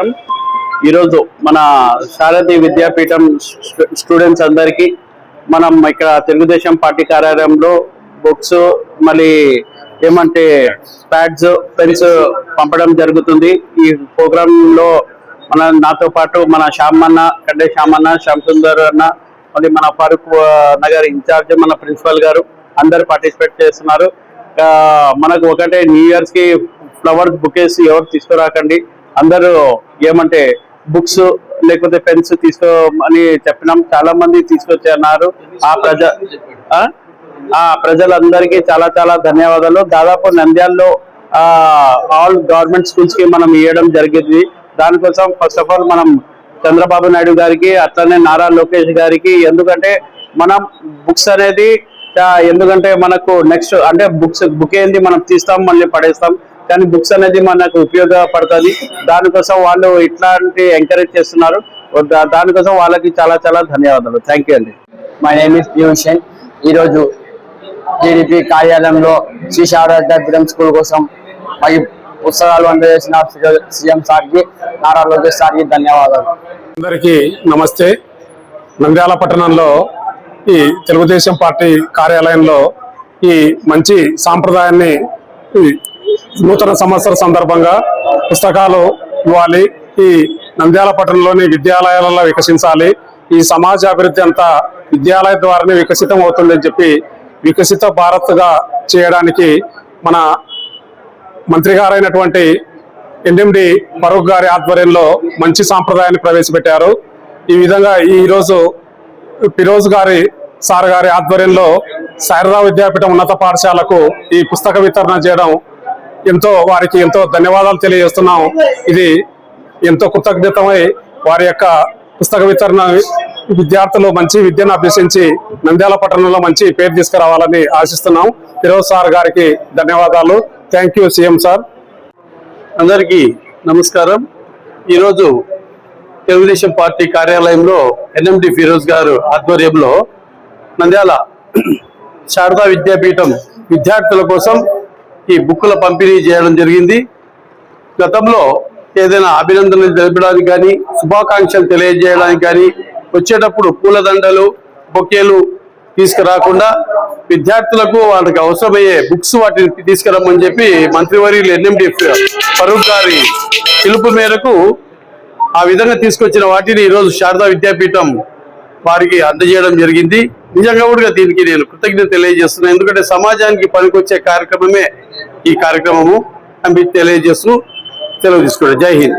నమస్కారం ఈరోజు మన శారది విద్యాపీఠం స్టూడెంట్స్ అందరికీ మనం ఇక్కడ తెలుగుదేశం పార్టీ కార్యాలయంలో బుక్స్ మళ్ళీ ఏమంటే ప్యాడ్స్ పెన్స్ పంపడం జరుగుతుంది. ఈ ప్రోగ్రామ్లో మన నాతో పాటు మన శ్యామన్న కండే శ్యామన్న శ్యామ్ సుందర్ అన్న మళ్ళీ మన ఫారూక్ నగర్ ఇన్ఛార్జ్ మన ప్రిన్సిపల్ గారు అందరు పార్టిసిపేట్ చేస్తున్నారు. మనకు ఒకటే న్యూ ఇయర్స్కి ఫ్లవర్స్ బుకేస్ ఎవరు తీసుకురాకండి. అందరూ ఏమంటే బుక్స్ లేకపోతే పెన్స్ తీసుకోమని చెప్పినాం. చాలా మంది తీసుకొచ్చారు. ఆ ప్రజ ఆ? ప్రజలందరికీ చాలా చాలా ధన్యవాదాలు. దాదాపు నంద్యాలలో ఆల్ గవర్నమెంట్ స్కూల్స్కి మనం ఇవ్వడం జరిగింది. దానికోసం ఫస్ట్ ఆఫ్ ఆల్ మనం చంద్రబాబు నాయుడు గారికి అట్లనే నారా లోకేష్ గారికి ఎందుకంటే మనం బుక్స్ అనేది ఎందుకంటే మనకు నెక్స్ట్ అంటే బుక్స్ బుక్ ఏంది మనం తీస్తాం మళ్ళీ పడేస్తాం. కానీ బుక్స్ అనేది మనకు ఉపయోగపడుతుంది. దానికోసం వాళ్ళు ఇట్లాంటి ఎంకరేజ్ చేస్తున్నారు. దానికోసం వాళ్ళకి చాలా చాలా ధన్యవాదాలు. థ్యాంక్ యూ అండి. మై నేమ్ ఇస్ ప్యూషన్ ఈరోజు టీడీపీ కార్యాలయంలో శ్రీ శారదాపురం స్కూల్ కోసం పై పుస్తకాలు అందజేసిన సీఎం సార్కి నారా లోకేష్ సార్కి ధన్యవాదాలు. అందరికీ నమస్తే. నంద్యాల పట్టణంలో ఈ తెలుగుదేశం పార్టీ కార్యాలయంలో ఈ మంచి సాంప్రదాయాన్ని నూతన సంవత్సర సందర్భంగా పుస్తకాలు ఇవ్వాలి. ఈ నంద్యాల పట్టణంలోని విద్యాలయాలలో వికసించాలి. ఈ సమాజ అభివృద్ధి అంతా విద్యాలయ ద్వారానే వికసితం అవుతుందని చెప్పి వికసిత భారత్గా చేయడానికి మన మంత్రి గారైనటువంటి ఎన్ఎండి ఫరూక్ గారి ఆధ్వర్యంలో మంచి సాంప్రదాయాన్ని ప్రవేశపెట్టారు. ఈ విధంగా ఈరోజు రోజు ఫిరోజ్ గారి సార్ గారి ఆధ్వర్యంలో శారదా విద్యాపీఠం ఉన్నత పాఠశాలకు ఈ పుస్తక వితరణ చేయడం ఎంతో వారికి ఎంతో ధన్యవాదాలు తెలియజేస్తున్నాం ఇది ఎంతో కృతజ్ఞతమై వారి యొక్క పుస్తక వితరణ విద్యార్థులు మంచి విద్యను అభ్యసించి నంద్యాల పట్టణంలో మంచి పేరు తీసుకురావాలని ఆశిస్తున్నాం ఫిరోజ్ సార్ గారికి ధన్యవాదాలు. Thank you CM sir. అందరికీ నమస్కారం. ఈరోజు తెలుగుదేశం పార్టీ కార్యాలయంలో ఎన్ఎండి ఫిరోజ్ గారు ఆధ్వర్యంలో నంద్యాల శారదా విద్యాపీఠం విద్యార్థుల కోసం ఈ బుక్కుల పంపిణీ చేయడం జరిగింది. గతంలో ఏదైనా అభినందనలు తెలపడానికి కానీ శుభాకాంక్షలు తెలియజేయడానికి కానీ వచ్చేటప్పుడు పూలదండలు బొకేలు తీసుకురాకుండా విద్యార్థులకు వాళ్ళకి అవసరమయ్యే బుక్స్ వాటిని తీసుకురమ్మని చెప్పి మంత్రివర్యులు ఎన్ఎండి ఫరూక్ గారి పిలుపు మేరకు ఆ విధంగా తీసుకొచ్చిన వాటిని ఈరోజు శారదా విద్యాపీఠం వారికి అందజేయడం జరిగింది. నిజంగా కూడా దీనికి నేను కృతజ్ఞత తెలియజేస్తున్నాను ఎందుకంటే సమాజానికి పనికొచ్చే కార్యక్రమమే ఈ కార్యక్రమము అని తెలియజేస్తూ సెలవు తీసుకోండి జై హింద్.